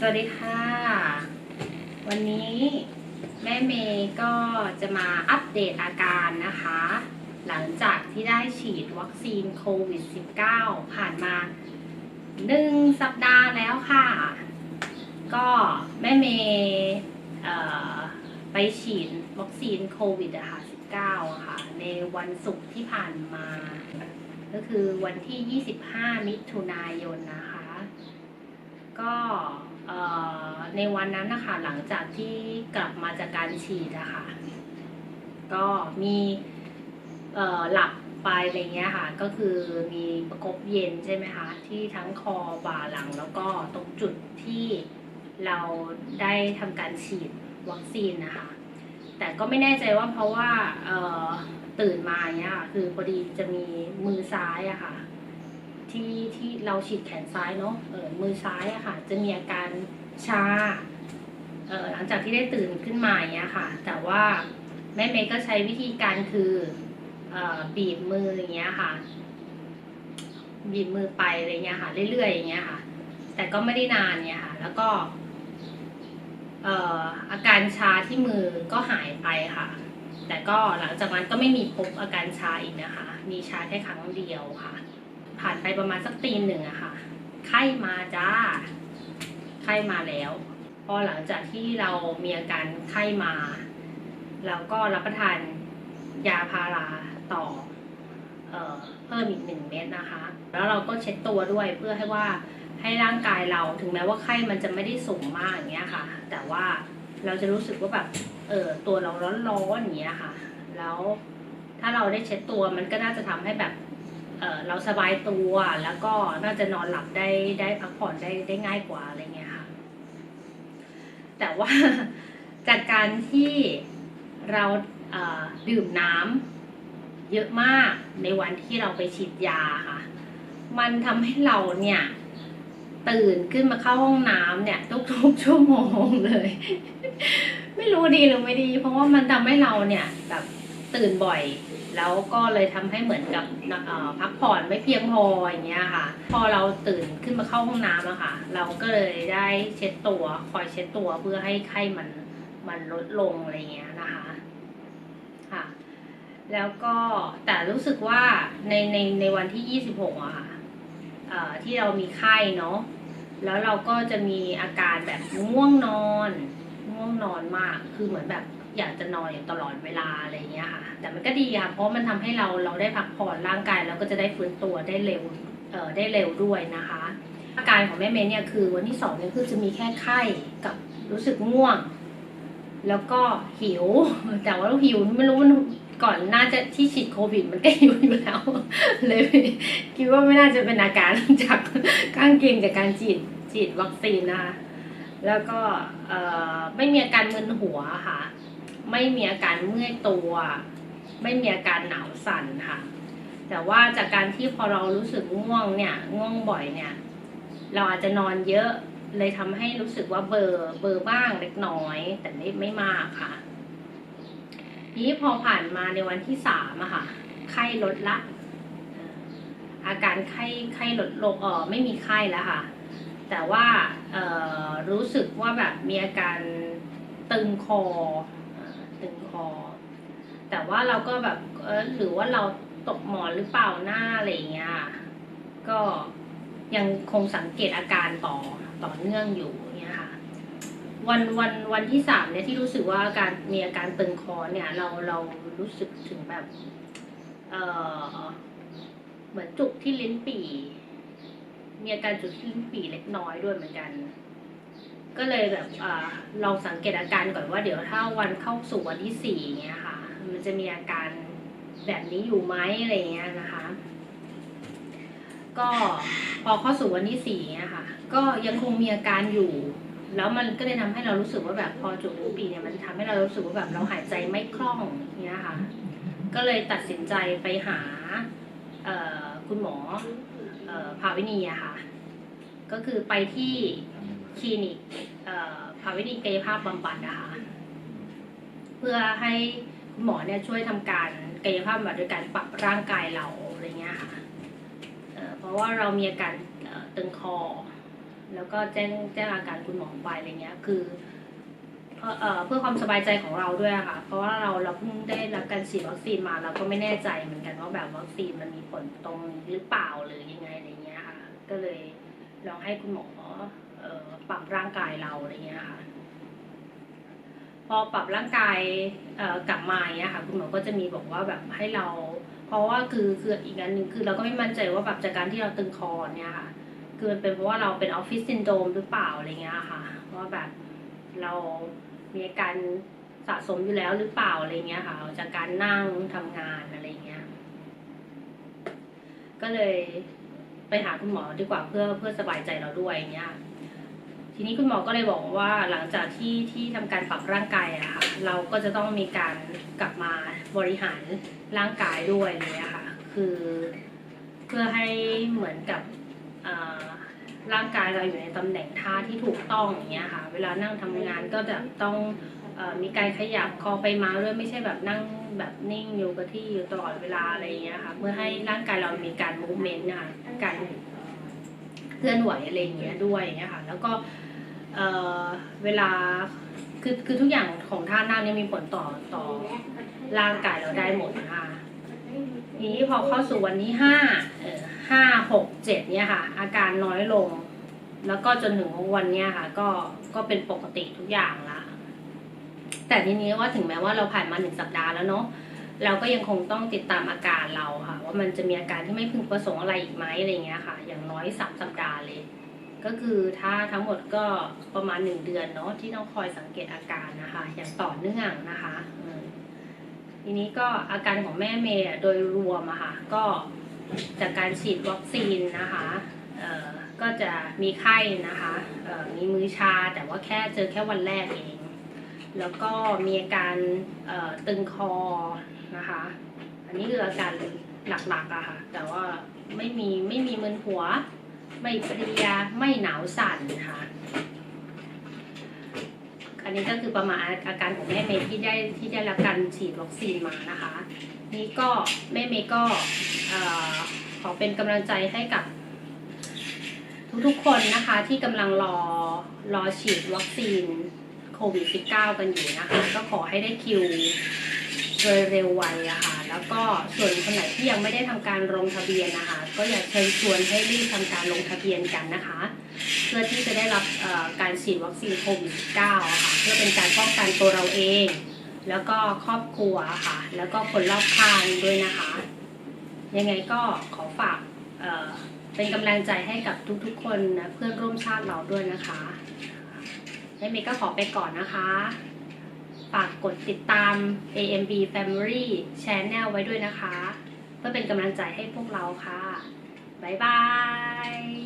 สวัสดีค่ะ วันนี้แม่เมย์ก็จะมาอัปเดตอาการนะคะ หลังจากที่ได้ฉีดวัคซีนโควิด -19 ผ่านมาหนึ่งสัปดาห์แล้วค่ะ ก็แม่เมย์ไปฉีดวัคซีนโควิดอะค่ะ19ค่ะ ในวันศุกร์ที่ผ่านมา ก็คือวันที่ 25 มิถุนายนนะคะ ก็ ในวันนั้นนะคะหลังจากที่กลับมาจากการฉีดอะค่ะก็มีหลับไปอะไรเงี้ยค่ะก็คือมีประกบเย็นใช่ไหมคะที่ทั้งคอบ่าหลังแล้วก็ตรงจุดที่เราได้ทำการฉีดวัคซีนนะคะแต่ก็ไม่แน่ใจว่าเพราะว่าตื่นมาเนี้ยค่ะคือพอดีจะมีมือซ้ายอะค่ะ ที่ที่เราฉีดแขนซ้ายเนาะเออมือซ้ายอะค่ะ จะมีอาการชาเออหลังจากที่ได้ตื่นขึ้นมาอย่างเงี้ยค่ะ แต่ว่าแม่เมย์ก็ใช้วิธีการคือเอ่อบีบมืออย่างเงี้ยค่ะ บีบมือไปอะไรเงี้ยค่ะ เรื่อยๆอย่างเงี้ยค่ะ แต่ก็ไม่ได้นานเนี่ยค่ะ แล้วก็เอ่ออาการชาที่มือก็หายไปค่ะแต่ก็หลังจากนั้นก็ไม่มีพบอาการชาอีกนะคะ มีชาแค่ครั้งเดียวค่ะ ผ่านไปประมาณสักตีนหนึ่งอะค่ะ ไข้มาจ้า ไข้มาแล้ว พอหลังจากที่เรามีอาการไข้มา เราก็รับประทานยาพาราต่อเอ่อเพิ่มอีกหนึ่งเม็ดนะคะ แล้วเราก็เช็ดตัวด้วยเพื่อให้ว่าให้ร่างกายเราถึงแม้ว่าไข้มันจะไม่ได้สูงมากอย่างเงี้ยค่ะ แต่ว่าเราจะรู้สึกว่าแบบเออตัวเราร้อนๆอย่างเงี้ยค่ะ แล้วถ้าเราได้เช็ดตัวมันก็น่าจะทำให้แบบ เเราสบายตัวแล้วก็น่าจะนอนหลับได้ได้พักผ่อนได้ได้ง่ายกว่าอะไรเงี้ยค่ะ แต่ว่าจากการที่เราเดื่มน้ำเยอะมากในวันที่เราไปฉีดยาค่ะ มันทำให้เราเนี่ย ตื่นขึ้นมาเข้าห้องน้ำเนี่ยทุกๆชั่วโมงเลย ไม่รู้ดีหรือไม่ดี เพราะว่ามันทำให้เราเนี่ยแบบตื่นบ่อย แล้วก็เลยทำให้เหมือนกับพักผ่อนไม่เพียงพออย่างเงี้ยค่ะ พอเราตื่นขึ้นมาเข้าห้องน้ำอะค่ะ เราก็เลยได้เช็ดตัวคอยเช็ดตัวเพื่อให้ไข้มันมันลดลงอะไรเงี้ยนะคะค่ะ แล้วก็แต่รู้สึกว่าในในในวันที่ 26อะค่ะเอ่อที่เรามีไข้เนาะแล้วเราก็จะมีอาการแบบง่วงนอน ง่วงนอนมากคือเหมือนแบบ อยากจะนอนอยู่ตลอดเวลาอะไรเงี้ยค่ะ แต่มันก็ดีค่ะ เพราะมันทำให้เราเราได้พักผ่อนร่างกายเราก็จะได้ฟื้นตัวได้เร็วเอ่อได้เร็วด้วยนะคะ อาการของแม่เมย์เนี่ยคือวันที่สองเนี่ยคือจะมีแค่ไข้กับรู้สึกง่วง แล้วก็หิว แต่ว่าหิวไม่รู้มันก่อนน่าจะที่ฉีดโควิดมันก็หิวอยู่แล้ว เลยคิดว่าไม่น่าจะเป็นอาการจากข้างเคียงจากการฉีดฉีดวัคซีนนะคะแล้วก็ไม่มีอาการมึนหัวค่ะ ไม่มีอาการเมื่อยตัว ไม่มีอาการหนาวสั่นค่ะ แต่ว่าจากการที่พอเรารู้สึกง่วงเนี่ยง่วงบ่อยเนี่ย เราอาจจะนอนเยอะเลยทำให้รู้สึกว่าเบอร์เบอร์บ้างเล็กน้อย แต่ไม่ไม่มากค่ะนี้พอผ่านมาในวันที่สามอะค่ะ ไข้ลดละ อาการไข้ไข้ลดลงเออไม่มีไข้แล้วค่ะ แต่ว่าเออรู้สึกว่าแบบมีอาการตึงคอ อ่อแต่ว่าเราก็แบบเออหรือว่าเราตกหมอนหรือเปล่าหน้าอะไรอย่างเงี้ยก็ยังคงสังเกตอาการต่อต่อเนื่องอยู่เนี่ยค่ะวันวันวันที่สามเนี่ยที่รู้สึกว่าอาการมีอาการตึงคอเนี่ยเราเรารู้สึกถึงแบบเออเหมือนจุกที่ลิ้นปี่มีอาการจุกที่ลิ้นปี่เล็กน้อยด้วยเหมือนกัน ก็เลยแบบอลองสังเกตอาการก่อนว่าเดี๋ยวถ้าวันเข้าสู่วันที่สี่เงี้ยค่ะ มันจะมีอาการแบบนี้อยู่ไหมอะไรเงี้ยนะคะ ก็พอเข้าสู่วันที่สี่เงี้ยค่ะ ก็ยังคงมีอาการอยู่ แล้วมันก็เลยทำให้เรารู้สึกว่าแบบพอจุกลิ้นปี่เนี่ยมันทำให้เรารู้สึกว่าแบบเราหายใจไม่คล่องเงี้ยค่ะ ก็เลยตัดสินใจไปหาเออคุณหมอเออภาวินีอะค่ะ ก็คือไปที่ คลินิกภาวินีกายภาพบำบัดนะคะเพื่อให้คุณหมอเนี่ยช่วยทำการกายภาพบำบัดโดยการปรับร่างกายเราอะไรเงี้ยค่ะเพราะว่าเรามีอาการตึงคอ แล้วก็แจ้งแจ้งอาการคุณหมอไปอะไรเงี้ยคือเพื่อเพื่อความสบายใจของเราด้วยค่ะ เพราะว่าเราเราเพิ่งได้รับการฉีดวัคซีนมาเราก็ไม่แน่ใจเหมือนกันว่าแบบวัคซีนมันมีผลตรงหรือเปล่าหรือยังไงอะไรเงี้ยค่ะ ก็เลยลองให้คุณหมออ ปรับร่างกายเราอะไรเงี้ยค่ะพอปรับร่างกายกลับมาเงี้ยค่ะคุณหมอก็จะมีบอกว่าแบบให้เรา เพราะว่าคือคืออีกอันหนึ่งคือเราก็ไม่มั่นใจว่าแบบจากการที่เราตึงคอเนี่ยค่ะคือมันเป็นเพราะว่าเราเป็นออฟฟิศซินโดรมหรือเปล่าอะไรเงี้ยค่ะว่าแบบเรามีอาการสะสมอยู่แล้วหรือเปล่าอะไรเงี้ยค่ะ จากการนั่งทำงานอะไรเงี้ย ก็เลยไปหาคุณหมอดีกว่าเพื่อเพื่อสบายใจเราด้วยอย่างเงี้ย ทีนี้คุณหมอก็เลยบอกว่าหลังจากที่ที่ทำการปรับร่างกายอะค่ะเราก็จะต้องมีการกลับมาบริหารร่างกายด้วยเงี้ยค่ะคือเพื่อให้เหมือนกับร่างกายเราอยู่ในตำแหน่งท่าที่ถูกต้องอย่างเงี้ยค่ะ เวลานั่งทำงานก็จะต้องอมีการขยับคอไปมาด้วยไม่ใช่แบบนั่งแบบนิ่งอยู่กับที่อยู่ตลอดเวลาอะไรอย่างเงี้ยค่ะเพื่อให้ร่างกายเรามีการมูฟเมนต์นะคะการเคลื่อนไหวอะไรอย่างเงี้ยด้วยอย่างเงี้ยค่ะ แล้วก็ เอ่อเวลาคือคือทุกอย่างของท่านั่งเนี่ยมีผลต่อต่อร่างกายเราได้หมดนะคะทีนี้พอเข้าสู่วันที่ห้าเอ่อห้าหกเจ็ดเนี่ยค่ะ อาการน้อยลง แล้วก็จนถึงวันเนี้ยค่ะ ก็ก็เป็นปกติทุกอย่างละ แต่ทีนี้ว่าถึงแม้ว่าเราผ่านมาหนึ่งสัปดาห์แล้วเนาะเราก็ยังคงต้องติดตามอาการเราค่ะ ว่ามันจะมีอาการที่ไม่พึงประสงค์อะไรอีกไหมอะไรเงี้ยค่ะ อย่างน้อยสามสัปดาห์เลย ก็คือถ้าทั้งหมดก็ประมาณหนึ่งเดือนเนาะที่ต้องคอยสังเกตอาการนะคะ อย่างต่อเนื่องนะคะทีนี้ก็อาการของแม่เมย์โดยรวมอะค่ะก็จากการฉีดวัคซีนนะคะก็จะมีไข้นะคะมีมือชาแต่ว่าแค่เจอแค่วันแรกเอง แล้วก็มีอาการตึงคอนะคะ อันนี้คืออาการหลักๆอะค่ะ แต่ว่าไม่มีไม่มีมึนหัว ไม่เพลียไม่หนาวสั่นค่ะอันนี้ก็คือประมาณอาการของแม่เมย์ที่ได้ที่ได้รับการฉีดวัคซีนมานะคะ นี่ก็แม่เมย์ก็ขอเป็นกำลังใจให้กับ ทุกๆคนนะคะที่กำลังรอรอฉีดวัคซีนโควิด -19 กันอยู่นะคะ ก็ขอให้ได้คิว โดยเร็วไวอะค่ะแล้วก็ส่วนคนไหนที่ยังไม่ได้ทำการลงทะเบียนนะคะก็อยากเชิญชวนให้รีบทำการลงทะเบียนกันนะคะ เพื่อที่จะได้รับการฉีดวัคซีนโควิด -19 อะค่ะเพื่อเป็นการป้องกันตัวเราเอง แล้วก็ครอบครัวค่ะ แล้วก็คนรอบข้างด้วยนะคะ ยังไงก็ขอฝากเเป็นกำลังใจให้กับทุกๆ คนนะเพื่อนร่วมชาติเราด้วยนะคะและเมย์ก็ขอไปก่อนนะคะ ฝากกดติดตาม AMB Family Channel ไว้ด้วยนะคะ เพื่อเป็นกำลังใจให้พวกเราค่ะ บ๊ายบาย